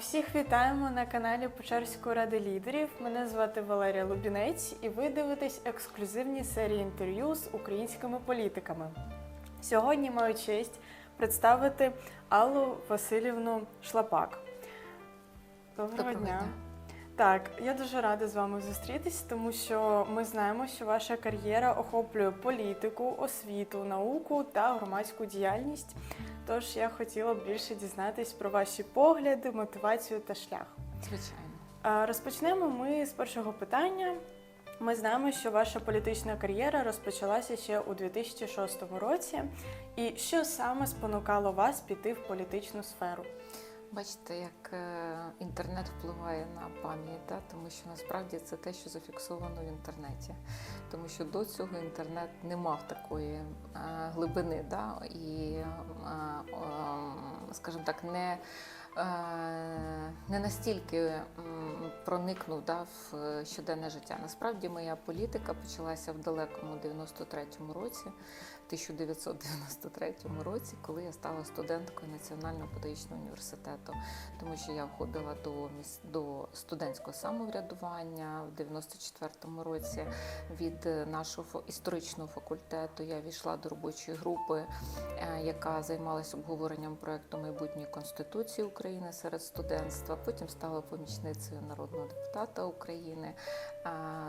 Всіх вітаємо на каналі Печерської ради лідерів. Мене звати Валерія Лубінець, і ви дивитесь ексклюзивні серії інтерв'ю з українськими політиками. Сьогодні маю честь представити Аллу Васильівну Шлапак. Доброго, Доброго дня. дня. Так, я дуже рада з вами зустрітись, тому що ми знаємо, що ваша кар'єра охоплює політику, освіту, науку та громадську діяльність. Тож я хотіла б більше дізнатись про ваші погляди, мотивацію та шлях. Звичайно. Розпочнемо ми з першого питання. Ми знаємо, що ваша політична кар'єра розпочалася ще у 2006 році. І що саме спонукало вас піти в політичну сферу? Бачите, як е, інтернет впливає на пам'ять, да? тому що насправді це те, що зафіксовано в інтернеті. Тому що до цього інтернет не мав такої е, глибини, да? і, е, скажімо так, не, не настільки проникнув да, в е, щоденне життя. Насправді моя політика почалася в далекому 93-му році. 1993 році, коли я стала студенткою Національного педагогічного університету, тому що я входила до до студентського самоврядування в 94-му році. Від е, нашого історичного факультету я війшла до робочої групи, е, яка займалася обговоренням проекту майбутньої конституції України серед студентства. Потім стала помічницею народного депутата України,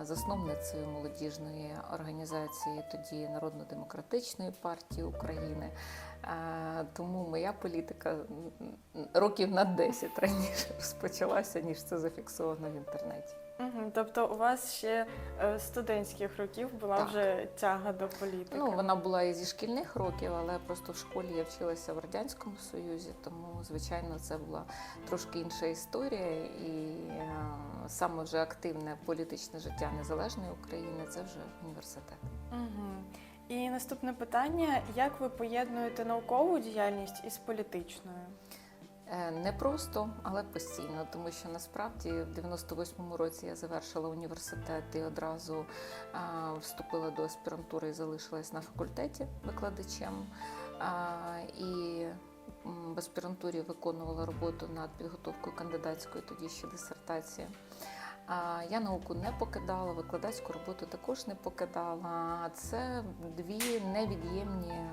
засновницею молодіжної організації тоді Народно-демократичної партії України. Тому моя політика років на 10 раніше розпочалася, ніж це зафіксовано в інтернеті. Угу. Тобто у вас ще е, студентських років була Так. вже тяга до політики. Ну, вона була і зі шкільних років, але просто в школі я вчилася в Радянському Союзі, тому, звичайно, це була трошки інша історія. І е, саме вже активне політичне життя незалежної України це вже університет. Угу. І наступне питання: як ви поєднуєте наукову діяльність із політичною? Е, Не просто, але постійно, тому що насправді в 98-му році я завершила університет і одразу а, вступила до аспірантури і залишилась на факультеті викладачем. А, і в аспірантурі виконувала роботу над підготовкою кандидатської тоді ще дисертації. Я науку не покидала, викладацьку роботу також не покидала. Це дві невід'ємні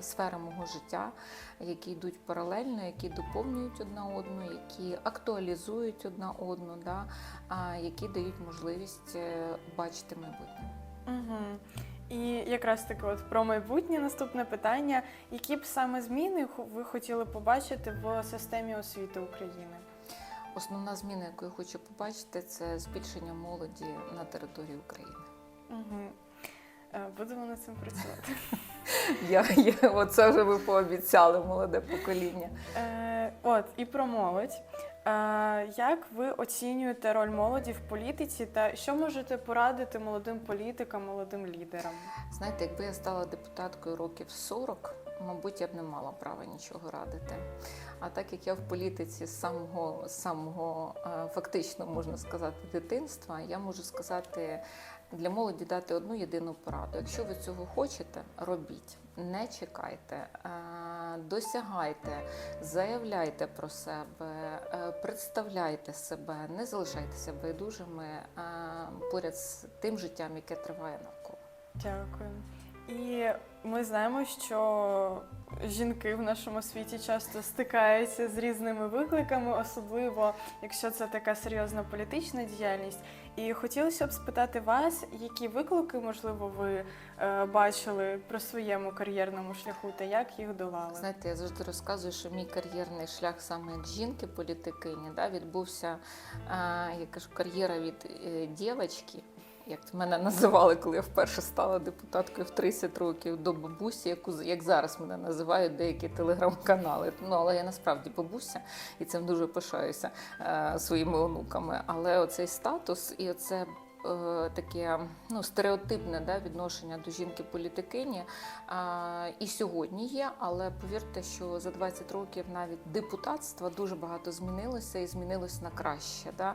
сфери мого життя, які йдуть паралельно, які доповнюють одна одну, які актуалізують одна одну, да, які дають можливість е, бачити майбутнє. Угу. І якраз таки, от про майбутнє наступне питання: які б саме зміни ви хотіли побачити в системі освіти України? Основна зміна, яку я хочу побачити, це збільшення молоді на території України. Угу. Будемо над цим працювати. Я, я оце вже ви пообіцяли, молоде покоління. Е, от і про молодь. Е, як ви оцінюєте роль молоді в політиці та що можете порадити молодим політикам, молодим лідерам? Знаєте, якби я стала депутаткою років 40, мабуть, я б не мала права нічого радити. А так як я в політиці з самого, самого е, фактично можна сказати, дитинства, я можу сказати для молоді дати одну єдину пораду. Якщо ви цього хочете, робіть, не чекайте, е, досягайте, заявляйте про себе, е, представляйте себе, не залишайтеся байдужими поряд з тим життям, яке триває навколо. Дякую. І ми знаємо, що жінки в нашому світі часто стикаються з різними викликами, особливо якщо це така серйозна політична діяльність. І хотілося б спитати вас, які виклики, можливо, ви е, бачили про своєму кар'єрному шляху та як їх долали? Знаєте, я завжди розказую, що мій кар'єрний шлях саме як жінки політикині да, відбувся, а, я кажу, кар'єра від е, дівчинки, як мене називали, коли я вперше стала депутаткою в 30 років до бабусі, яку як зараз мене називають деякі телеграм-канали. Ну але я насправді бабуся, і цим дуже пишаюся е, своїми онуками. Але оцей статус і оце. Е, Таке ну, стереотипне да, відношення до жінки-політикині. і сьогодні є, але повірте, що за 20 років навіть депутатства дуже багато змінилося і змінилось на краще. Да?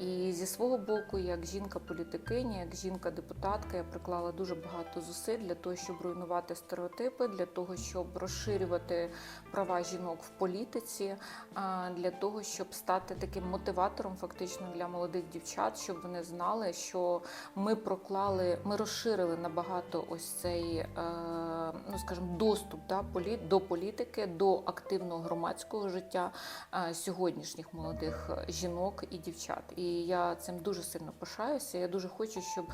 І зі свого боку, як жінка-політикиня, як жінка-депутатка, я приклала дуже багато зусиль для того, щоб руйнувати стереотипи, для того, щоб розширювати права жінок в політиці, а, для того, щоб стати таким мотиватором, фактично для молодих дівчат, щоб вони знали, що ми проклали, ми розширили набагато ось цей, е, ну скажімо, доступ да, до політики, до активного громадського життя е, сьогоднішніх молодих жінок і дівчат. І я цим дуже сильно пишаюся. Я дуже хочу, щоб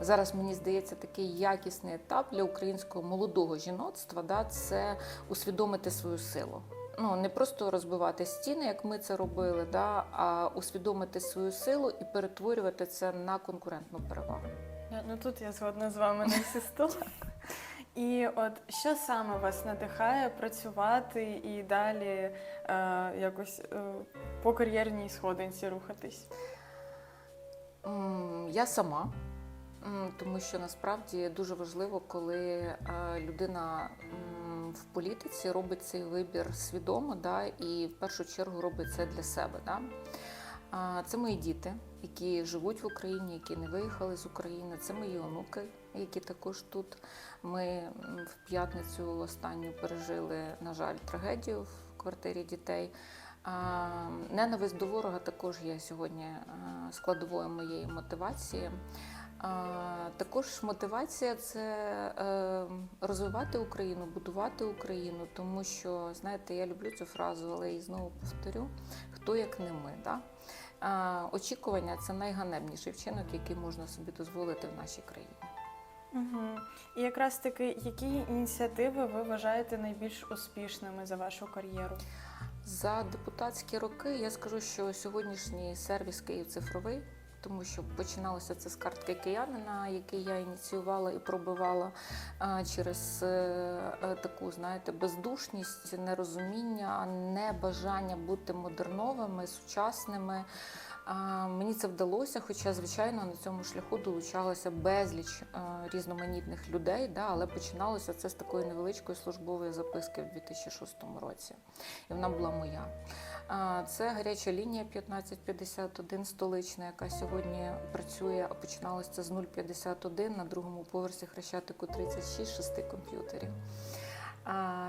зараз мені здається такий якісний етап для українського молодого жіноцтва. Да, це усвідомити свою силу. Ну не просто розбивати стіни, як ми це робили, да, а усвідомити свою силу і перетворювати це на конкурентну перевагу. Е, Ну тут я згодна з вами на всі сто. І от що саме вас надихає працювати і далі е, якось е, по кар'єрній сходинці рухатись? Я сама, тому що насправді дуже важливо, коли е, людина в політиці робить цей вибір свідомо, да, і в першу чергу робить це для себе. Да. Це мої діти, які живуть в Україні, які не виїхали з України. Це мої онуки, які також тут. Ми в п'ятницю останню пережили, на жаль, трагедію в квартирі дітей. Ненависть до ворога також є сьогодні складовою моєї мотивації. Також мотивація це е, розвивати Україну, будувати Україну, тому що знаєте, я люблю цю фразу, але і знову повторю: хто як не ми. Да? Очікування це найганебніший вчинок, який можна собі дозволити в нашій країні. Угу. І якраз таки, які ініціативи ви вважаєте найбільш успішними за вашу кар'єру? За депутатські роки я скажу, що сьогоднішній сервіс Київ цифровий, тому що починалося це з картки киянина, який я ініціювала і пробивала через е, е, таку, знаєте, бездушність, нерозуміння, небажання бути модерновими, сучасними. Мені це вдалося, хоча, звичайно, на цьому шляху долучалося безліч е, різноманітних людей, да, але починалося це з такої невеличкої службової записки в 2006 році. І вона була моя. Це гаряча лінія 1551 столична, яка сьогодні працює. а Починалося це з 051 на другому поверсі Хрещатику 36 шести комп'ютерів.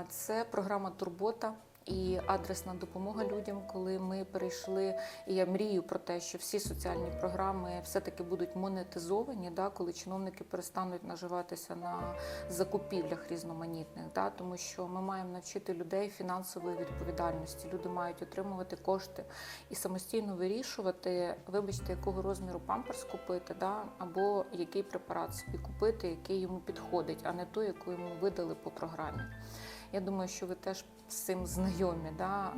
Це програма Турбота. І адресна допомога людям, коли ми перейшли, і я мрію про те, що всі соціальні програми все-таки будуть монетизовані, да, коли чиновники перестануть наживатися на закупівлях різноманітних, да, тому що ми маємо навчити людей фінансової відповідальності. Люди мають отримувати кошти і самостійно вирішувати, вибачте, якого розміру памперс купити, да, або який препарат собі купити, який йому підходить, а не той, яку йому видали по програмі. Я думаю, що ви теж з цим знайомі, да?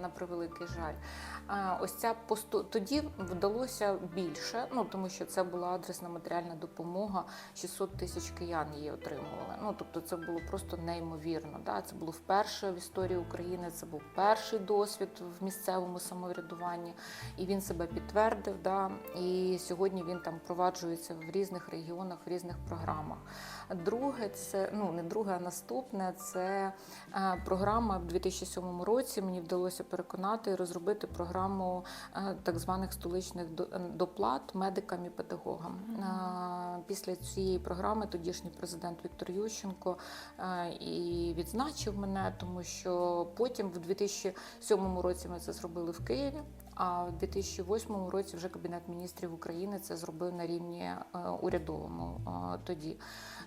на превеликий жаль. Ось ця посту... тоді вдалося більше, ну тому що це була адресна матеріальна допомога. 600 тисяч киян її отримували. Ну тобто, це було просто неймовірно. Да? Це було вперше в історії України. Це був перший досвід в місцевому самоврядуванні, і він себе підтвердив. Да? І сьогодні він там впроваджується в різних регіонах, в різних програмах. Друге, це ну не друге, а наступне це е, програма в 2007 році. Мені вдалося переконати і розробити програму так званих столичних доплат медикам і педагогам. Після цієї програми тодішній президент Віктор Ющенко і відзначив мене, тому що потім, в 2007 році, ми це зробили в Києві. А в 2008 році вже Кабінет міністрів України це зробив на рівні е, урядовому е, тоді.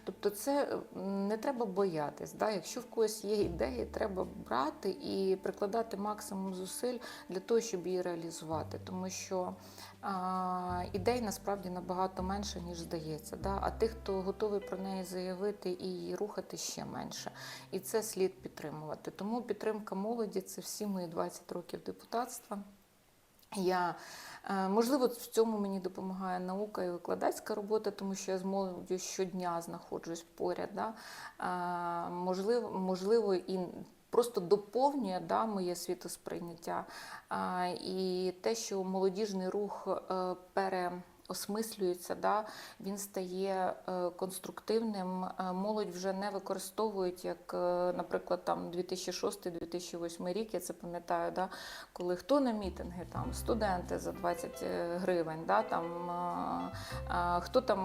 Тобто, це е, не треба боятись. Да? Якщо в когось є ідеї, треба брати і прикладати максимум зусиль для того, щоб її реалізувати. Тому що а, ідей насправді набагато менше, ніж здається. Да? А тих, хто готовий про неї заявити і її рухати ще менше. І це слід підтримувати. Тому підтримка молоді це всі мої 20 років депутатства. Я е, можливо в цьому мені допомагає наука і викладацька робота, тому що я з молоддю щодня знаходжусь поряд. Да? Е, Можливо, можливо, і просто доповнює да, моє світосприйняття. Е, І те, що молодіжний рух пере. Осмислюється, да, він стає е, конструктивним. Е, Молодь вже не використовують, як, е, наприклад, там 2006-2008 рік, я це пам'ятаю, да, коли хто на мітинги, там студенти за 20 гривень, да, там, хто там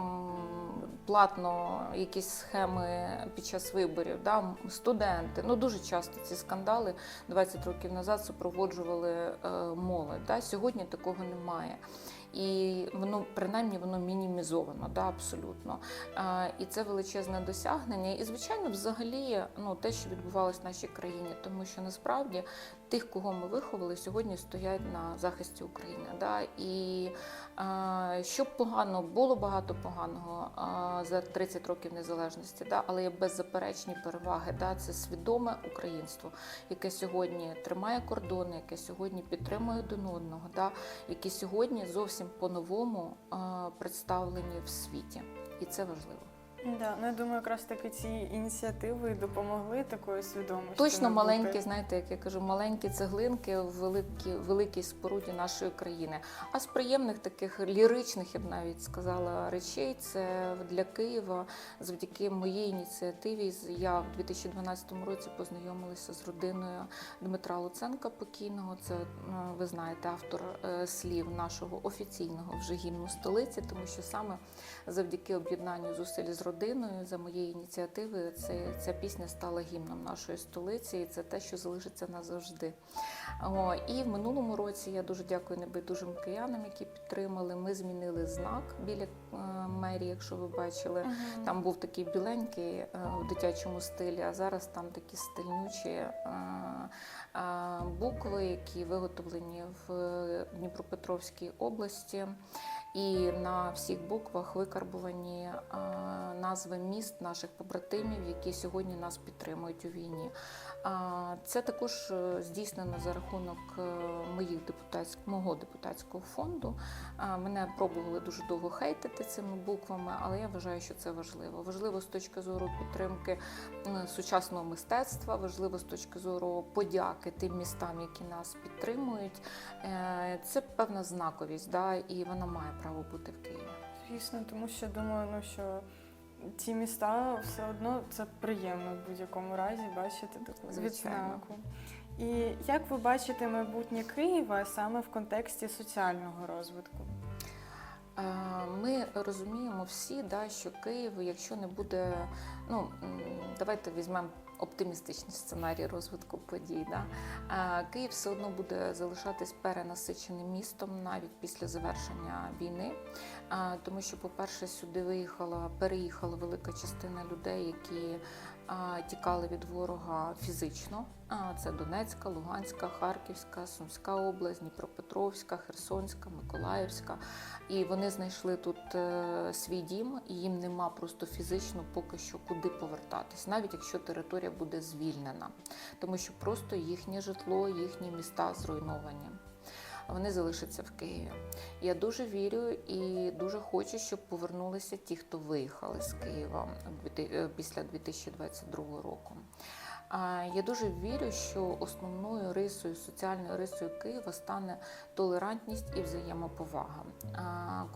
платно якісь схеми під час виборів, да, студенти. Ну дуже часто ці скандали 20 років назад супроводжували е, молодь. Да. Сьогодні такого немає. І воно принаймні воно мінімізовано, да, абсолютно. І це величезне досягнення. І, звичайно, взагалі, ну те, що відбувалось в нашій країні, тому що насправді тих, кого ми виховали, сьогодні стоять на захисті України. Да? І а, щоб погано було багато поганого а, за 30 років незалежності, да? але є беззаперечні переваги. Да? Це свідоме українство, яке сьогодні тримає кордони, яке сьогодні підтримує один одного, да? які сьогодні зовсім по-новому а, представлені в світі. І це важливо. Да, ну я думаю, якраз таки ці ініціативи і допомогли такої свідомості. Точно маленькі, знаєте, як я кажу, маленькі цеглинки в великій, великій споруді нашої країни. А з приємних таких ліричних, я б навіть сказала, речей, це для Києва завдяки моїй ініціативі. Я в 2012 році познайомилася з родиною Дмитра Луценка покійного. Це е, ви знаєте, автор е, слів нашого офіційного вже гімну столиці, тому що саме завдяки об'єднанню зусиль з родиною, за моєї ініціативи, це, ця пісня стала гімном нашої столиці, і це те, що залишиться назавжди. О, і в минулому році я дуже дякую небайдужим киянам, які підтримали. Ми змінили знак біля е, мерії, якщо ви бачили. Мгм. Там був такий біленький е, в дитячому стилі, а зараз там такі стильнючі е, е, букви, які виготовлені в Дніпропетровській області. І на всіх буквах викарбувані е, назви міст наших побратимів, які сьогодні нас підтримують у війні. Це також е, здійснено за рахунок е, моїх депутатськ... мого депутатського фонду. Мене пробували дуже довго хейтити цими буквами, але я вважаю, що це важливо. Важливо з точки зору підтримки сучасного мистецтва, важливо з точки зору подяки тим містам, які нас підтримують. Це певна знаковість, да, і вона має право бути в Києві. Звісно, тому що думаю, ну що ці міста все одно це приємно в будь-якому разі бачити таку відзнаку. І як ви бачите майбутнє Києва саме в контексті соціального розвитку? Е, Ми розуміємо всі, да, що Київ, якщо не буде, ну давайте візьмемо оптимістичний сценарій розвитку подій. Да. Київ все одно буде залишатись перенасиченим містом навіть після завершення війни. Тому що, по-перше, сюди виїхала, переїхала велика частина людей, які тікали від ворога фізично. Це Донецька, Луганська, Харківська, Сумська область, Дніпропетровська, Херсонська, Миколаївська. І вони знайшли тут е, свій дім, і їм нема просто фізично поки що куди повертатись, навіть якщо територія буде звільнена, тому що просто їхнє житло, їхні міста зруйновані. Вони залишаться в Києві. Я дуже вірю і дуже хочу, щоб повернулися ті, хто виїхали з Києва дві- е, після 2022 року. Я дуже вірю, що основною рисою, соціальною рисою Києва стане толерантність і взаємоповага.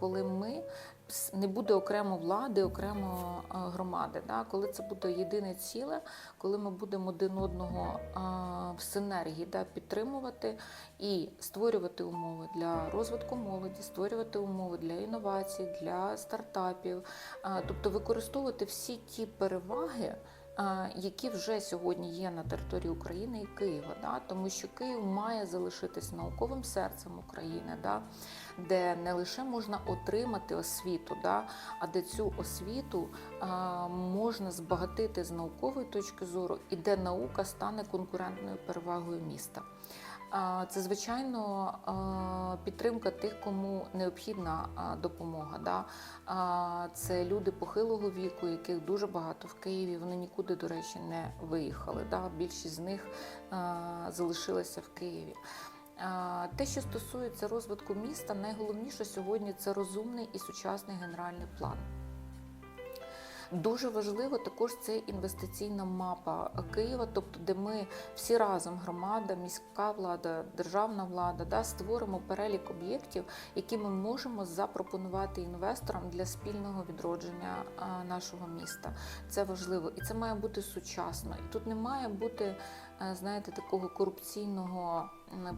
Коли ми не буде окремо влади, окремо громади, да? коли це буде єдине ціле, коли ми будемо один одного в синергії да, підтримувати і створювати умови для розвитку молоді, створювати умови для інновацій, для стартапів, тобто використовувати всі ті переваги. А, Які вже сьогодні є на території України і Києва, да? тому що Київ має залишитись науковим серцем України, да? де не лише можна отримати освіту, да? а де цю освіту а, можна збагатити з наукової точки зору, і де наука стане конкурентною перевагою міста. Це звичайно підтримка тих, кому необхідна допомога. Це люди похилого віку, яких дуже багато в Києві. Вони нікуди, до речі, не виїхали. Більшість з них залишилася в Києві. Те, що стосується розвитку міста, найголовніше сьогодні це розумний і сучасний генеральний план. Дуже важливо також це інвестиційна мапа Києва, тобто де ми всі разом, громада, міська влада, державна влада, да, створимо перелік об'єктів, які ми можемо запропонувати інвесторам для спільного відродження нашого міста. Це важливо, і це має бути сучасно. І тут не має бути, знаєте, такого корупційного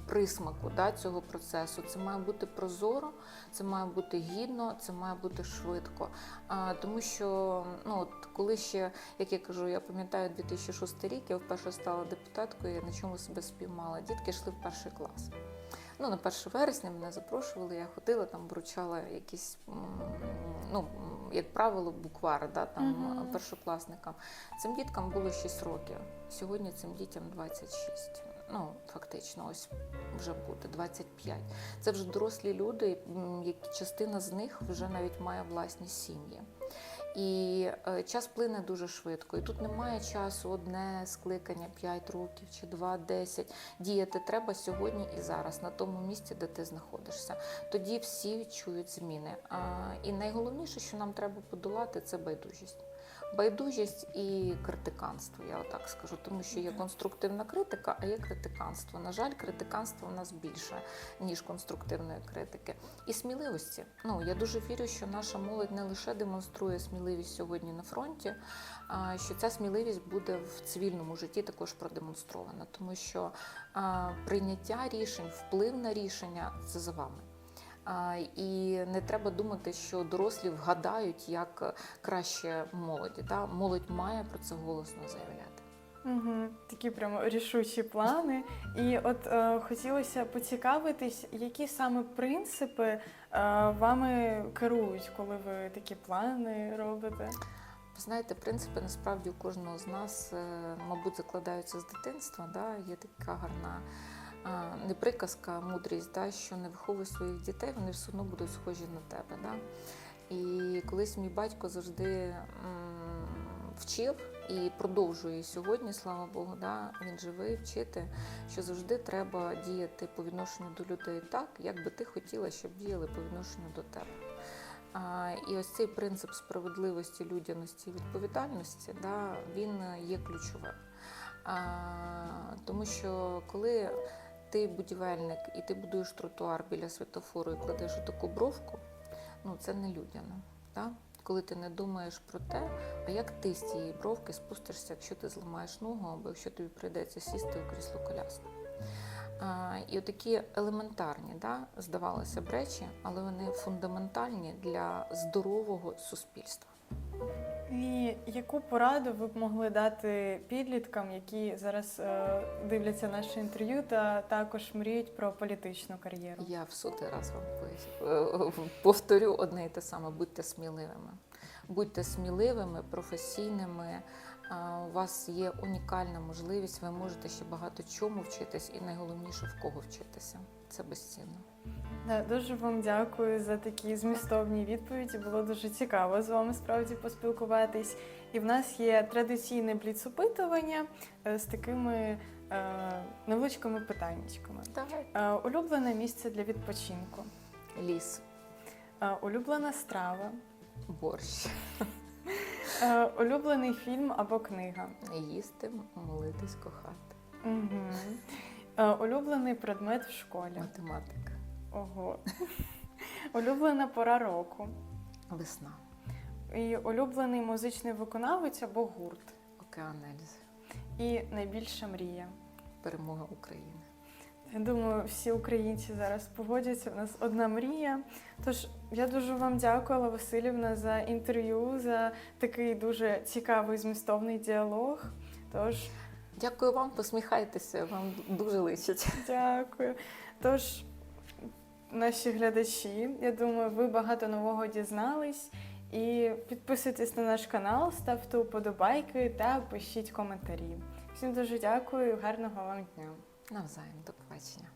присмаку да, цього процесу. Це має бути прозоро, це має бути гідно, це має бути швидко. А, тому що, ну от коли ще, як я кажу, я пам'ятаю 2006 рік, я вперше стала депутаткою, я на чому себе спіймала. Дітки йшли в перший клас. Ну, на 1 вересня мене запрошували, я ходила, там вручала якісь, ну, як правило, буквари да, там, Мгм. першокласникам. Цим діткам було 6 років. Сьогодні цим дітям 26. Ну, фактично, ось вже буде 25. Це вже дорослі люди, які частина з них вже навіть має власні сім'ї. І е, час плине дуже швидко. І тут немає часу одне скликання 5 років чи 2, 10. Діяти треба сьогодні і зараз, на тому місці, де ти знаходишся. Тоді всі відчують зміни. І найголовніше, що нам треба подолати, це байдужість. Байдужість і критиканство, я отак скажу, тому що є конструктивна критика, а є критиканство. На жаль, критиканство у нас більше, ніж конструктивної критики. І сміливості. Ну я дуже вірю, що наша молодь не лише демонструє сміливість сьогодні на фронті, а що ця сміливість буде в цивільному житті також продемонстрована, тому що прийняття рішень, вплив на рішення це за вами. І не треба думати, що дорослі вгадають, як краще молоді. Та? Молодь має про це голосно заявляти. Угу. Такі прямо рішучі плани. І от е, хотілося поцікавитись, які саме принципи е, вами керують, коли ви такі плани робите? Ви знаєте, принципи насправді у кожного з нас, е, мабуть, закладаються з дитинства. Да? Є така гарна не приказка, а мудрість, да? що не виховуй своїх дітей, вони все одно будуть схожі на тебе. Да? І колись мій батько завжди вчив і продовжує сьогодні, слава Богу, да? він живий, вчити, що завжди треба діяти по відношенню до людей так, як би ти хотіла, щоб діяли по відношенню до тебе. А, І ось цей принцип справедливості, людяності і відповідальності, да, він є ключовим. А, Тому що коли ти будівельник і ти будуєш тротуар біля світофору і кладеш таку бровку, ну це не людяно. Да? Коли ти не думаєш про те, а як ти з цієї бровки спустишся, якщо ти зламаєш ногу, або якщо тобі прийдеться сісти у крісло коляску. І отакі елементарні, да, здавалося б, речі, але вони фундаментальні для здорового суспільства. І яку пораду ви б могли дати підліткам, які зараз е, дивляться наше інтерв'ю та також мріють про політичну кар'єру? Я в сотий раз вам е, повторю одне і те саме: будьте сміливими. Будьте сміливими, професійними. У вас є унікальна можливість, ви можете ще багато чому вчитись, і найголовніше в кого вчитися. Це безцінно. Да, дуже вам дякую за такі змістовні відповіді. Було дуже цікаво з вами справді поспілкуватись. І в нас є традиційне бліц-опитування е, з такими е, невеличкими питаннячками. Е, улюблене місце для відпочинку, Ліс, е, улюблена страва, борщ, е, улюблений фільм або книга, їсти, молитись, кохати, угу. е, улюблений предмет в школі. математика, Ого. Улюблена пора року. весна, І улюблений музичний виконавець або гурт. океан Ельзи, І найбільша мрія. перемога України. Я думаю, всі українці зараз погодяться. У нас одна мрія. Тож я дуже вам дякую, Алла Васильівна, за інтерв'ю, за такий дуже цікавий змістовний діалог. Тож Дякую вам, посміхайтеся, вам дуже личить. дякую. Тож, наші глядачі, я думаю, ви багато нового дізнались. І підписуйтесь на наш канал, ставте уподобайки та пишіть коментарі. Всім дуже дякую, гарного вам дня. Навзаєм, до побачення.